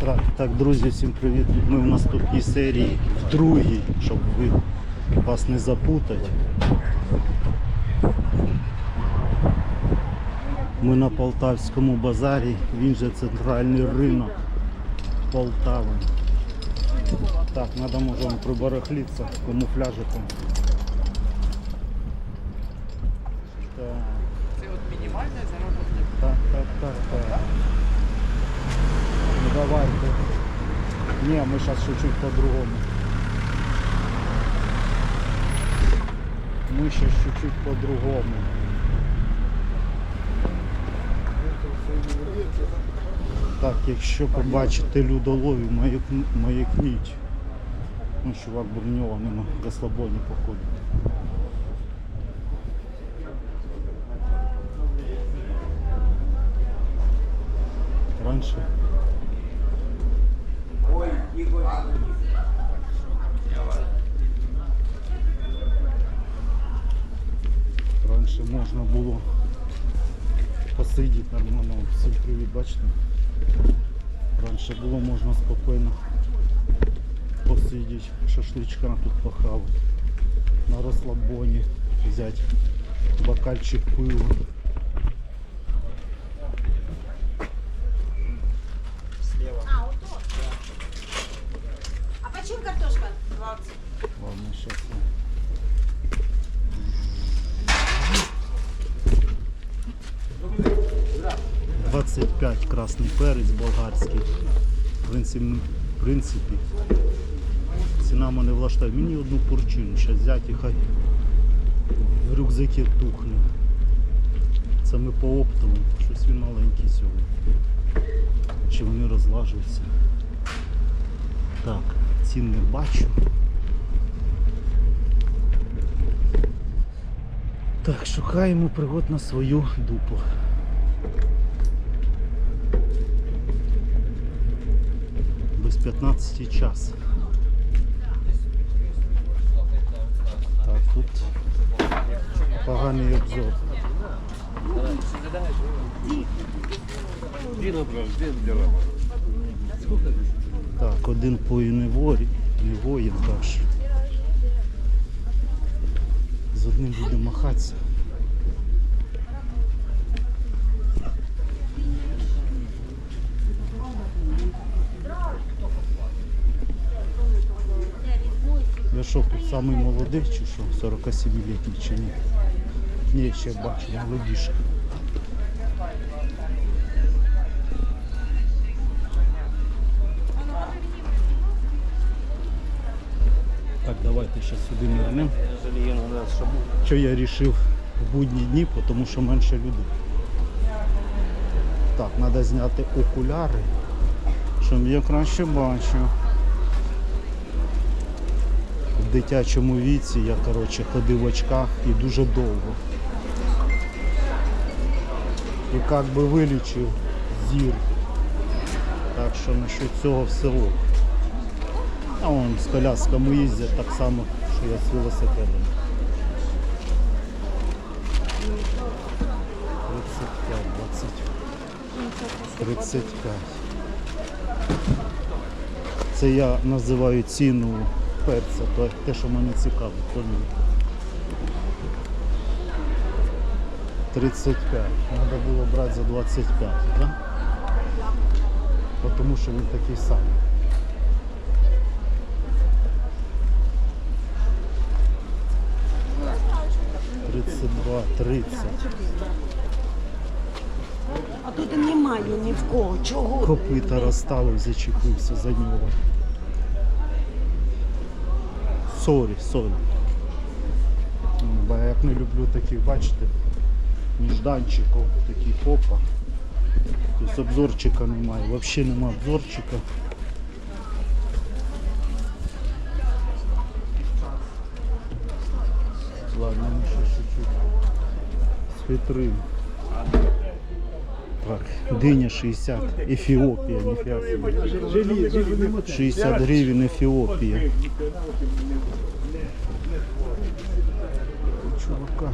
Так, так, друзі, всім привіт. Ми в наступній серії, в другій, щоб ви вас не запутати. Ми на Полтавському базарі, він же центральний ринок Полтави. Так, треба можемо прибарахлитися камуфляжиком. Так, Це от мінімальне заробітне. так, так, так, так. Ну давайте. Не, мы сейчас чуть-чуть по-другому. Мы сейчас чуть-чуть по-другому. Так, якщо побачите людоловів, маякн- маякніть. Ну, чувак, бо в нього нема розслаблення походу. Раніше Раніше можна було посидіти нормально. Всім привіт, бачите? Раніше було можна спокійно посидіти, шашличка тут похавати. На розслабоні взяти бокальчик пива. 25 красний перець болгарський. В принципі, в принципі ціна мене влаштає Мені одну порчину, зараз взяти хай в рюкзаки тухне. Це ми по оптовому, щось він маленький сьогодні. Чи вони розлажуються? Так, цін не бачу. Так, шукаємо пригод на свою дупу. 15 час. Так, тут поганий обзор. Так, один по не ворі, не воїн каже. З одним буде махатися. Я що, тут самий молодий чи що? 47-літній чи ні? Ні, ще бачу, молодіше. Так, давайте ще сюди нирнемо. Що я вирішив в будні дні, тому що менше людей. Так, треба зняти окуляри, щоб я краще бачив. Дитячому віці я коротше, ходив в очках і дуже довго. І як би вилічив зір. Так що насчет цього всього. А вон з колясками їздять так само, що я з велосипедом. 35, 20. 35. Це я називаю ціну перця, то те, що мене цікавить. поняли? 35. Треба було брати за 25, так? Да? Тому що він такий самий. Тридцять два, тридцять. А тут немає ні в кого. Чого? Копита розставив, зачепився за нього. Сорі, сорі. Бо я як не люблю таких, бачите, нежданчиків, таких хопа. Тобто обзорчика немає, взагалі немає обзорчика. Ладно, ще чуть-чуть схитрим. Так, диня 60, Ефіопія, ніфіга собі. 60 гривень Ефіопія. чувака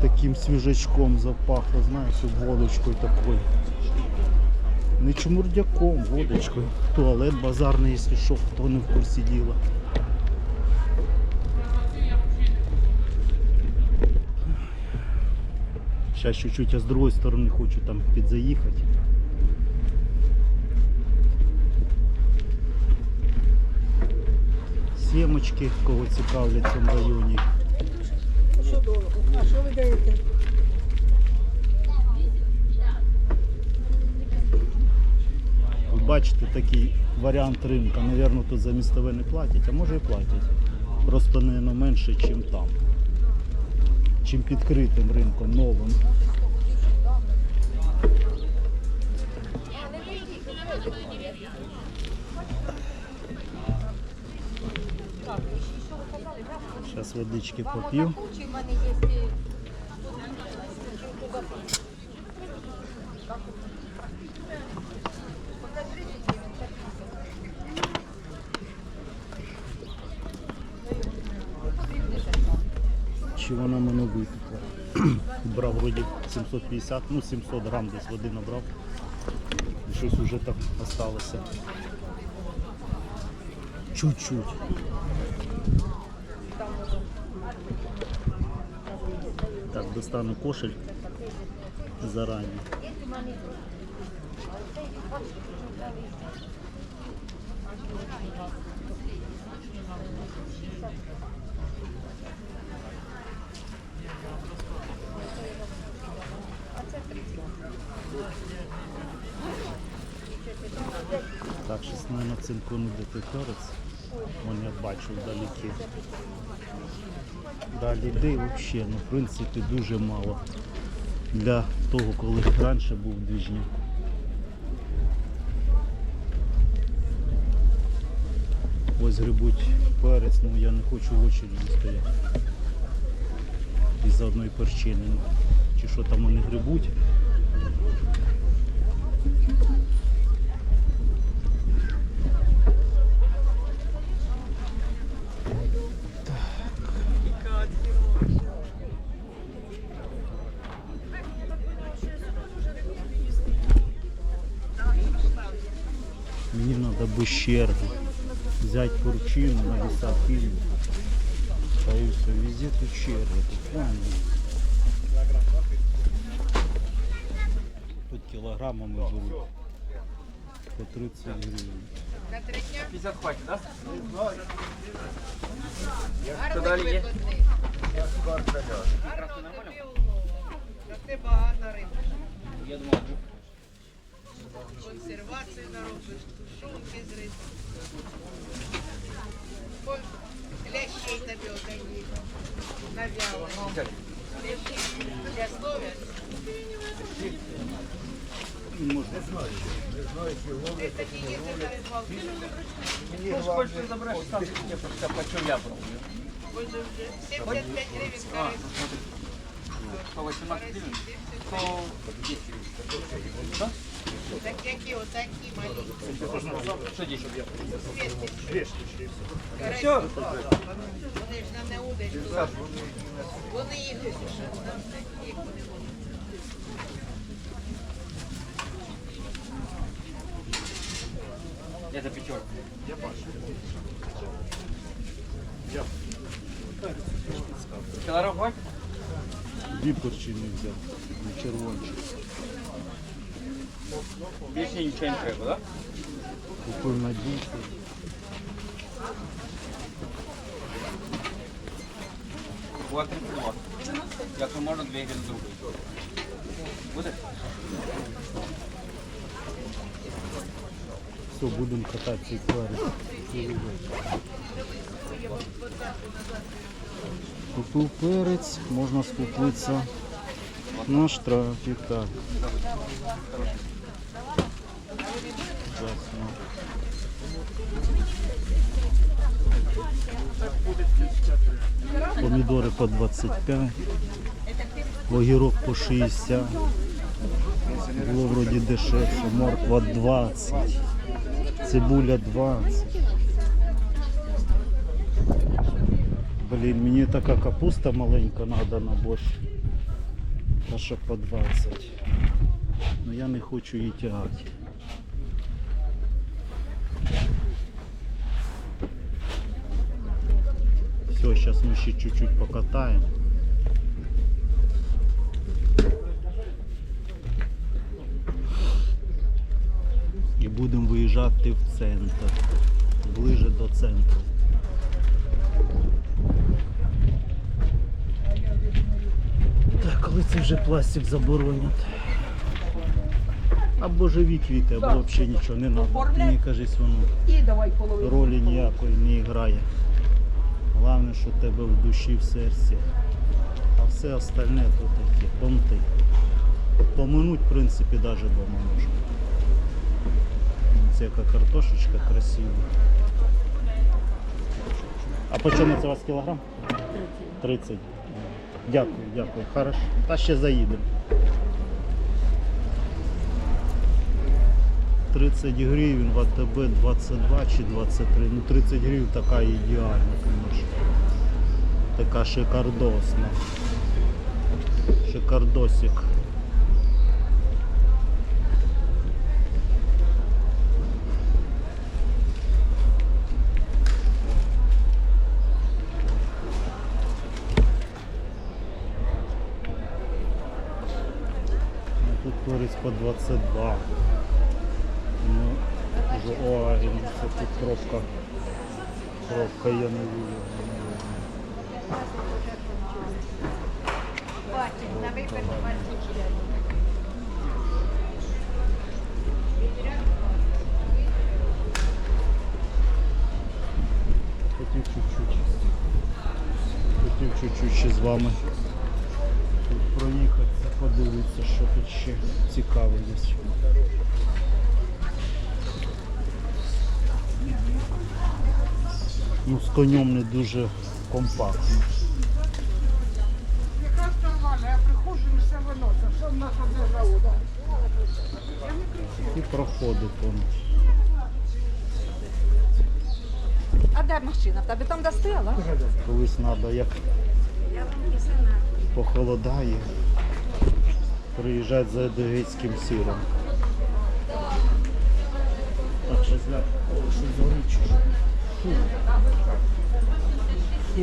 таким свіжачком запахло, знаєш, водочкою такою. Не чмурдяком, водочкою. Туалет базарний, якщо що, хто не в курсі діла. Сейчас чуть-чуть я с другой стороны хочу там підзаїхати. Сімочки, кого цікавлять в цьому районі. Що дорого? А що ви даєте? Ви бачите такий варіант ринка. Навірно, тут за містове не платять, а може і платять. Просто не менше, ніж там. Чим підкритим ринком, новим. Зараз водички поп'ю. Чи вона мене випекла? Брав вроді 750, ну 700 грам десь води набрав. І щось вже так осталося. Чуть-чуть. Так, достану кошель зарані. Так, щось не той перець. Вон я бачу вдалекі. Да, людей взагалі, ну, в принципі, дуже мало. Для того, коли раніше був двіжняк. Ось грибуть перець, ну я не хочу в очереді стояти. Із-за одної перчини. Чи що там вони грибуть. Мені треба бущерку. Взять курчину на веса фильм. Та і все, везде тут черги, тут правильно. Тут кілограмами беруть. По 30 гривень. 50 хватит, да? Що далі є? Ти багато риби. Я думав, Консервацію наробиш, тушонки з риби. Лящей отакі. Нав'яли. Для словя. Не знаю, чего. на не ну, это ты забираешь, сам себе просто почем я брал. 75 гривен, карась. 118 гривен, 110 гривен. Так які отакі 10? 200. Карась. Все. Вони ж нам не удочку. Вони їх. Это пятерка. Килограмм хватит? Дві перчини взяв. на червончик. Більше нічого не треба, да? Купив на дійсно. Вот 32. Якщо можна, дві гривні другої. Буде? Все, будемо катати цей перець. Купив перець, можна скупитися на штрафі. Так. Помідори по 25, огірок по 60. Було вроді дешевше, морква 20, цибуля 20. Блін, мені така капуста маленька треба на борщ. Та що по 20. Ну я не хочу її тягати. Все, зараз ми ще чуть-чуть покатаємо. І будемо виїжджати в центр. Ближе до центру. Так, коли це вже пластик заборонять? Або живі квіти, або взагалі нічого не треба. Мені кажись, воно ролі ніякої не грає. Головне, що тебе в душі, в серці. А все остальне то таке, понти. Поминуть, в принципі, навіть дома можна. Це яка картошечка красива. А по чому це у вас кілограм? 30. Дякую, дякую. Хорошо. Та ще заїдемо. 30 гривень в АТБ 22 чи 23. Ну 30 гривень така ідеальна, звісно. Така шикардосна. Шикардосик. Ну, по 22. Ну, вже, ну це тут пробка. Пробка я не вижу. На випадок бачить. Хотів чуть-чуть. Хотів чуть-чуть ще з вами подивитися, що тут ще цікаве є. Ну, з конем не дуже компактно. Якраз нормально, я приходжу і все виносить. Що в нас одне завода? І проходи понад. А де машина? В тебе там де стояла? Колись треба, як похолодає, приїжджати за едегейським сиром. Так, що зля... О, що згорить чи? Фу. Фу.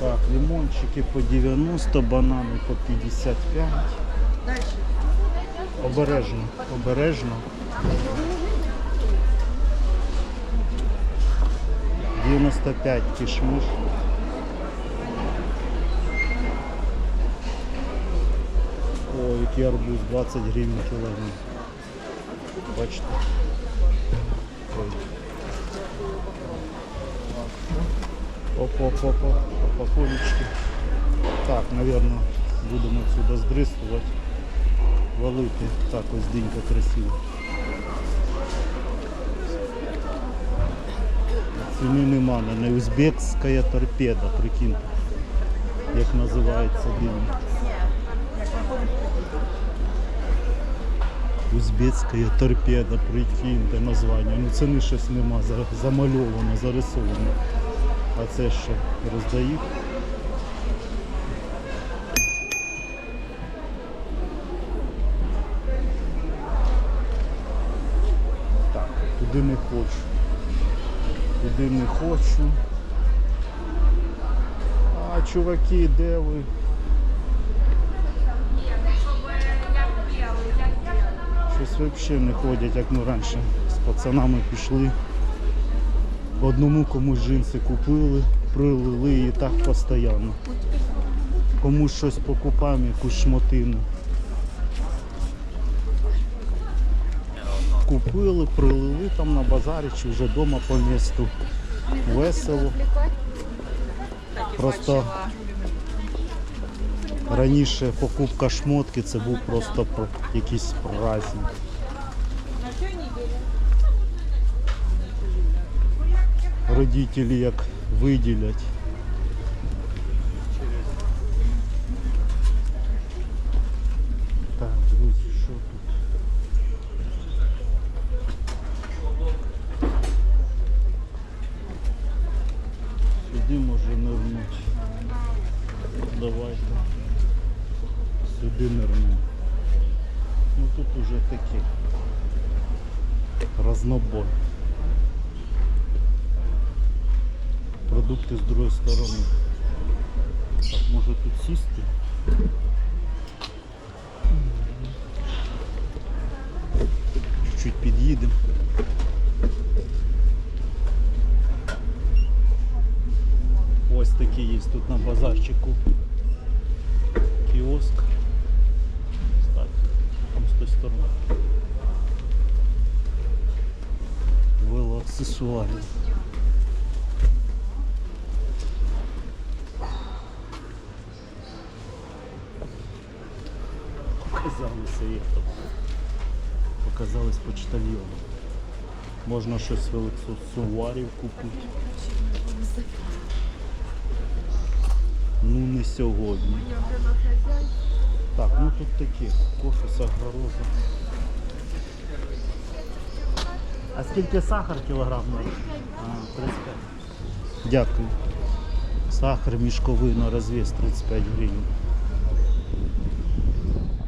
Так, лимончики по 90, банани по 55. Обережно, обережно. 95 кишмиш. О, який арбуз, 20 гривень кілограм. Бачите? Оп-оп-оп-оп. Так, наверное, будемо отсюда здристувати. Валити. Так, ось динька красива. Ціни нема, не узбекська торпеда, прикиньте. Як називається дим. Узбецька торпеда, прикиньте названня. Ну це не щось нема, замальовано, зарисовано. А це що, роздають? Так, туди не хочу. Туди не хочу. А, чуваки, де ви? Щось взагалі не ходять, як ми раніше з пацанами пішли. Одному комусь джинси купили, прилили і так постійно. Комусь щось покупаємо, якусь шмотину. Купили, прилили там на базарі чи вже вдома по місту. Весело. Просто Раніше покупка шмотки це був просто якийсь праздник. Родителі як виділять. Так, друзі, що тут? Сюди може нырнуть. Давайте. Сюди нирнемо. Ну тут уже такі. Разнобой. Продукти з другої сторони. Так, може тут сісти? Чуть-чуть під'їдемо. Ось такий є тут на базарчику сторони. Велоаксесуарів. Показалися є там. Показались почтальйони. Можна щось з велосипедів купити. Ну не сьогодні. Так, ну тут такі. Кофе, сахароза. А скільки сахар кілограм? А, 35. Дякую. Сахар мішковий на розвес 35 гривень.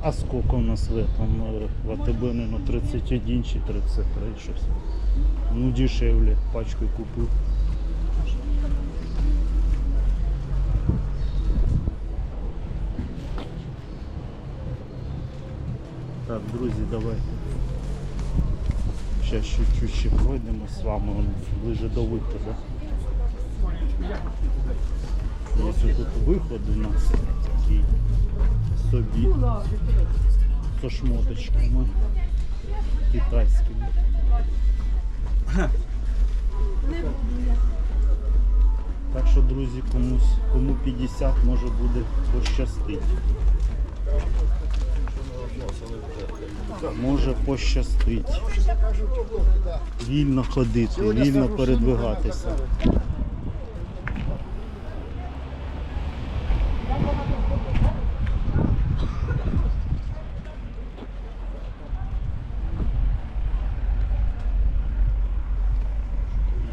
А сколько у нас в этом э, в АТБ, наверное, 31 чи 33 щось. Ну дешевле, пачкой купив. Друзі, давайте. Зараз чуть-чуть ще пройдемо з вами ближе до виходу. Ось тут виход у нас такий собі со шмоточками китайськими. Так що, друзі, комусь, кому 50 може буде пощастить. Може пощастить. Вільно ходити, вільно передвигатися.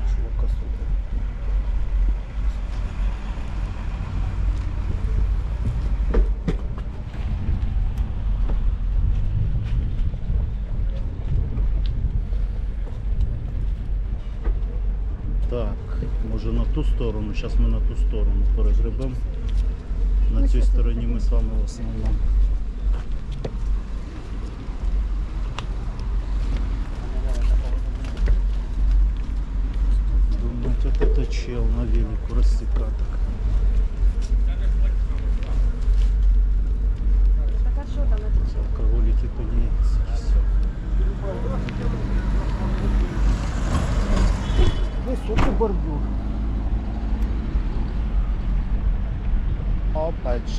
Чувака, слухай. Так, може на ту сторону. Зараз ми на ту сторону перегребемо. На цій стороні ми з вами в основному. Думаю, це это чел на велику рассека так. Так а що там це? Алкоголики подняются. Все. Высокий бордюр.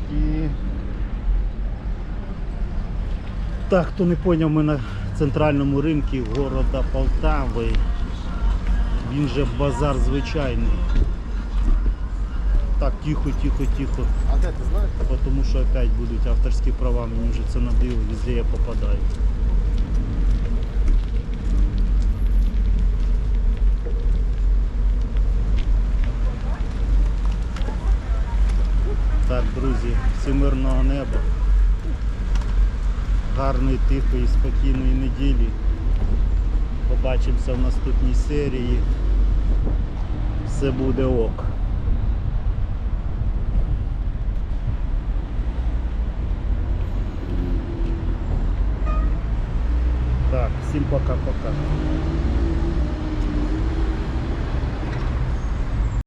Опачки. Так, хто не поняв, ми на центральному ринку міста Полтави. Він же базар звичайний. Так, тихо, тихо, тихо. А де ти знаєш? Тому що опять будуть авторські права, мені вже це надило, везде я попадаю. Так, друзі, всім мирного неба. Гарної, тихої, спокійної неділі. Побачимося в наступній серії. Все буде ок. Так, всім пока-пока.